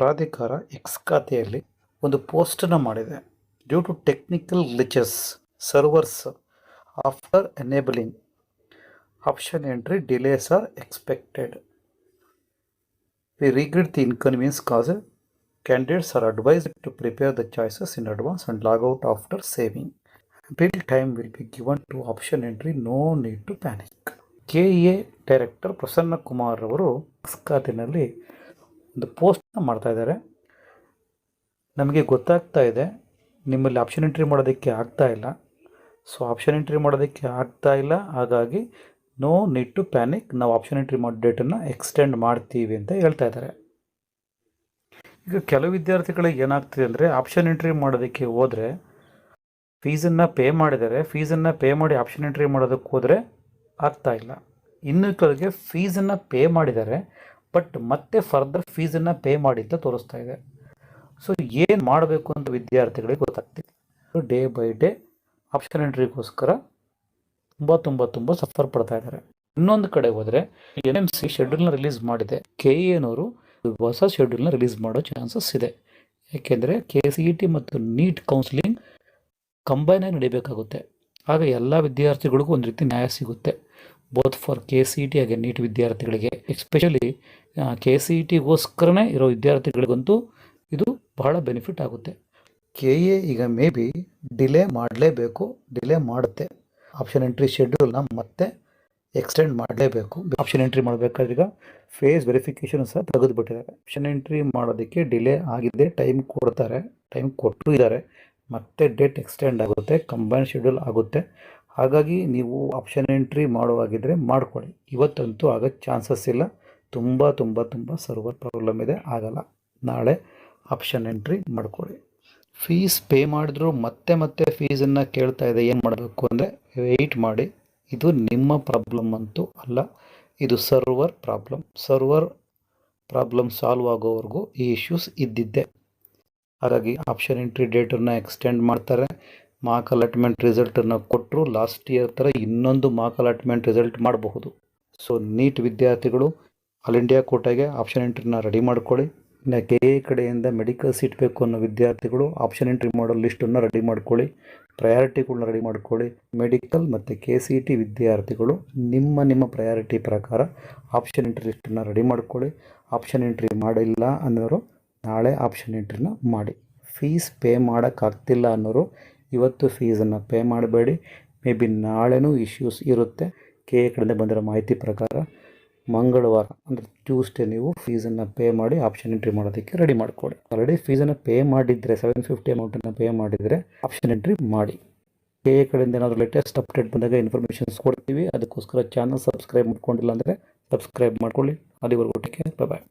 ಪ್ರಾಧಿಕಾರ ಎಕ್ಸ್ ಖಾತೆಯಲ್ಲಿ ಒಂದು ಪೋಸ್ಟನ್ನ ಮಾಡಿದೆ. Due to technical glitches servers after enabling option entry delays are expected we regret the inconvenience caused candidates are advised to prepare the choices in advance and log out after saving bill time will be given to option entry no need to panic K A director Prasannakumar ಅವರು X ಖಾತೆಯಲ್ಲಿ ಒಂದು ಪೋಸ್ಟ್ನ ಮಾಡ್ತಾ ಇದ್ದಾರೆ. ನಮಗೆ ಗೊತ್ತಾಗ್ತಾ ಇದೆ, ನಿಮ್ಮಲ್ಲಿ option entry ಮಾಡೋದಕ್ಕೆ ಆಗ್ತಾ ಇಲ್ಲ. ಸೊ ಆಪ್ಷನ್ ಎಂಟ್ರಿ ಮಾಡೋದಕ್ಕೆ ಆಗ್ತಾ ಇಲ್ಲ. ಹಾಗಾಗಿ ನೋ ನೀಡ್ ಟು ಪ್ಯಾನಿಕ್ ನಾವು ಆಪ್ಷನ್ ಎಂಟ್ರಿ ಮಾಡೋ ಡೇಟನ್ನು ಎಕ್ಸ್ಟೆಂಡ್ ಮಾಡ್ತೀವಿ ಅಂತ ಹೇಳ್ತಾ ಇದ್ದಾರೆ. ಈಗ ಕೆಲವು ವಿದ್ಯಾರ್ಥಿಗಳಿಗೆ ಏನಾಗ್ತಿದೆ ಅಂದರೆ ಆಪ್ಷನ್ ಎಂಟ್ರಿ ಮಾಡೋದಕ್ಕೆ ಹೋದರೆ ಫೀಸನ್ನು ಪೇ ಮಾಡಿದರೆ ಫೀಸನ್ನು ಪೇ ಮಾಡಿ ಆಪ್ಷನ್ ಎಂಟ್ರಿ ಮಾಡೋದಕ್ಕೆ ಹೋದರೆ ಆಗ್ತಾ ಇಲ್ಲ. ಇನ್ನು ಕೆಲವರಿಗೆ ಫೀಸನ್ನು ಪೇ ಮಾಡಿದ್ದಾರೆ. ಬಟ್ ಮತ್ತೆ ಫರ್ದರ್ ಫೀಸನ್ನು ಪೇ ಮಾಡಿ ಅಂತ ತೋರಿಸ್ತಾ ಇದೆ. ಸೊ ಏನು ಮಾಡಬೇಕು ಅಂತ ವಿದ್ಯಾರ್ಥಿಗಳಿಗೆ ಗೊತ್ತಾಗ್ತಿಲ್ಲ. ಡೇ ಬೈ ಡೇ ಆಪ್ಷನ್ ಎಂಟ್ರಿಗೋಸ್ಕರ ತುಂಬ ತುಂಬ ತುಂಬ ಸಫರ್ ಪಡ್ತಾ ಇದ್ದಾರೆ. ಇನ್ನೊಂದು ಕಡೆ ಹೋದರೆ ಎನ್ ಎಂ ಸಿ ಶೆಡ್ಯೂಲ್ನ ರಿಲೀಸ್ ಮಾಡಿದೆ ಕೆ ಎನವರು ಹೊಸ ಶೆಡ್ಯೂಲ್ನ ರಿಲೀಸ್ ಮಾಡೋ ಚಾನ್ಸಸ್ ಇದೆ. ಯಾಕೆಂದರೆ ಕೆ ಸಿ ಇ ಟಿ ಮತ್ತು ನೀಟ್ ಕೌನ್ಸಿಲಿಂಗ್ ಕಂಬೈನಾಗಿ ನಡಿಬೇಕಾಗುತ್ತೆ. ಆಗ ಎಲ್ಲ ವಿದ್ಯಾರ್ಥಿಗಳಿಗೂ ಒಂದು ರೀತಿ ನ್ಯಾಯ ಸಿಗುತ್ತೆ. Both for K C E T ಹಾಗೆ ನೀಟ್ ವಿದ್ಯಾರ್ಥಿಗಳಿಗೆ ಎಸ್ಪೆಷಲಿ ಕೆ ಸಿ ಇ ಟಿಗೋಸ್ಕರನೇ ಇರೋ ವಿದ್ಯಾರ್ಥಿಗಳಿಗಂತೂ ಇದು ಬಹಳ ಬೆನಿಫಿಟ್ ಆಗುತ್ತೆ. ಕೆ ಎ ಈಗ ಮೇ ಬಿ ಡಿಲೇ ಮಾಡಲೇಬೇಕು ಡಿಲೇ ಮಾಡುತ್ತೆ. ಆಪ್ಷನ್ ಎಂಟ್ರಿ ಶೆಡ್ಯೂಲ್ನ ಮತ್ತೆ ಎಕ್ಸ್ಟೆಂಡ್ ಮಾಡಲೇಬೇಕು. ಆಪ್ಷನ್ ಎಂಟ್ರಿ ಮಾಡಬೇಕಾದ್ರೆ ಈಗ ಫೇಸ್ ವೆರಿಫಿಕೇಷನ್ ಸಹ ತೆಗೆದುಬಿಟ್ಟಿದ್ದಾರೆ. ಆಪ್ಷನ್ ಎಂಟ್ರಿ ಮಾಡೋದಕ್ಕೆ ಡಿಲೇ ಆಗಿದೆ ಟೈಮ್ ಕೊಡ್ತಾರೆ ಟೈಮ್ ಕೊಟ್ಟು ಇದ್ದಾರೆ. ಮತ್ತೆ ಡೇಟ್ ಎಕ್ಸ್ಟೆಂಡ್ ಆಗುತ್ತೆ ಕಂಬೈನ್ ಶೆಡ್ಯೂಲ್ ಆಗುತ್ತೆ. ಹಾಗಾಗಿ ನೀವು ಆಪ್ಷನ್ ಎಂಟ್ರಿ ಮಾಡುವಾಗಿದ್ದರೆ ಮಾಡ್ಕೊಳ್ಳಿ. ಇವತ್ತಂತೂ ಆಗ ಚಾನ್ಸಸ್ ಇಲ್ಲ. ತುಂಬ ತುಂಬ ತುಂಬ ಸರ್ವರ್ ಪ್ರಾಬ್ಲಮ್ ಇದೆ. ಆಗಲ್ಲ. ನಾಳೆ ಆಪ್ಷನ್ ಎಂಟ್ರಿ ಮಾಡ್ಕೊಳ್ಳಿ. ಫೀಸ್ ಪೇ ಮಾಡಿದ್ರು ಮತ್ತೆ ಮತ್ತೆ ಫೀಸನ್ನು ಕೇಳ್ತಾ ಇದೆ. ಏನು ಮಾಡಬೇಕು ಅಂದರೆ ವೆಯ್ಟ್ ಮಾಡಿ. ಇದು ನಿಮ್ಮ ಪ್ರಾಬ್ಲಮ್ ಅಂತೂ ಅಲ್ಲ. ಇದು server problem server problem solve ಆಗೋವರೆಗೂ ಈ ಇಶ್ಯೂಸ್ ಇದ್ದಿದ್ದೆ. ಹಾಗಾಗಿ ಆಪ್ಷನ್ ಎಂಟ್ರಿ ಡೇಟನ್ನು ಎಕ್ಸ್ಟೆಂಡ್ ಮಾಡ್ತಾರೆ. ಮಾರ್ಕ್ ಅಲಾಟ್ಮೆಂಟ್ ರಿಸಲ್ಟನ್ನು ಕೊಟ್ಟರು ಲಾಸ್ಟ್ ಇಯರ್ ಥರ ಇನ್ನೊಂದು ಮಾರ್ಕ್ ಅಲಾಟ್ಮೆಂಟ್ ರಿಸಲ್ಟ್ ಮಾಡಬಹುದು. ಸೊ ನೀಟ್ ವಿದ್ಯಾರ್ಥಿಗಳು ಆಲ್ ಇಂಡಿಯಾ ಕೋಟಾಗೆ ಆಪ್ಷನ್ ಎಂಟ್ರಿನ ರೆಡಿ ಮಾಡ್ಕೊಳ್ಳಿ. ಇನ್ನು ಕೆ ಕಡೆಯಿಂದ ಮೆಡಿಕಲ್ ಸೀಟ್ ಬೇಕು ಅನ್ನೋ ವಿದ್ಯಾರ್ಥಿಗಳು ಆಪ್ಷನ್ ಎಂಟ್ರಿ ಮಾಡೋ ಲಿಸ್ಟನ್ನು ರೆಡಿ ಮಾಡ್ಕೊಳ್ಳಿ. ಪ್ರಯಾರಿಟಿಗಳನ್ನ ರೆಡಿ ಮಾಡ್ಕೊಳ್ಳಿ. ಮೆಡಿಕಲ್ ಮತ್ತು ಕೆ ಸಿ ಟಿ ವಿದ್ಯಾರ್ಥಿಗಳು ನಿಮ್ಮ ನಿಮ್ಮ ಪ್ರಯಾರಿಟಿ ಪ್ರಕಾರ ಆಪ್ಷನ್ ಎಂಟ್ರಿ ಲಿಸ್ಟನ್ನು ರೆಡಿ ಮಾಡ್ಕೊಳ್ಳಿ. ಆಪ್ಷನ್ ಎಂಟ್ರಿ ಮಾಡಿಲ್ಲ ಅನ್ನೋರು ನಾಳೆ ಆಪ್ಷನ್ ಎಂಟ್ರಿನ ಮಾಡಿ. ಫೀಸ್ ಪೇ ಮಾಡೋಕ್ಕಾಗ್ತಿಲ್ಲ ಅನ್ನೋರು ಇವತ್ತು ಫೀಸನ್ನು ಪೇ ಮಾಡಬೇಡಿ. ಮೇ ಬಿ ನಾಳೆನೂ ಇಶ್ಯೂಸ್ ಇರುತ್ತೆ. ಕೆ ಎ ಕಡೆಯಿಂದ ಬಂದಿರೋ ಮಾಹಿತಿ ಪ್ರಕಾರ ಮಂಗಳವಾರ, ಅಂದರೆ ಟ್ಯೂಸ್ಡೇ ನೀವು ಫೀಸನ್ನು ಪೇ ಮಾಡಿ ಆಪ್ಷನ್ ಎಂಟ್ರಿ ಮಾಡೋದಕ್ಕೆ ರೆಡಿ ಮಾಡಿಕೊಡಿ ಆಲ್ರೆಡಿ ಫೀಸನ್ನು ಪೇ ಮಾಡಿದರೆ ಸೆವೆನ್ ಫಿಫ್ಟಿ ಅಮೌಂಟನ್ನು ಪೇ ಮಾಡಿದರೆ ಆಪ್ಷನ್ ಎಂಟ್ರಿ ಮಾಡಿ. ಕೆ ಎ ಕಡೆಯಿಂದ ಏನಾದರೂ ಲೇಟೆಸ್ಟ್ ಅಪ್ಡೇಟ್ ಬಂದಾಗ ಇನ್ಫಾರ್ಮೇಷನ್ಸ್ ಕೊಡ್ತೀವಿ. ಅದಕ್ಕೋಸ್ಕರ ಚಾನಲ್ ಸಬ್ಸ್ಕ್ರೈಬ್ ಮಾಡ್ಕೊಂಡಿಲ್ಲ ಅಂದರೆ ಸಬ್ಸ್ಕ್ರೈಬ್ ಮಾಡ್ಕೊಳ್ಳಿ. ಅಲ್ಲಿವರೆಗೂ ಟೇಕ್ ಬಾಯ್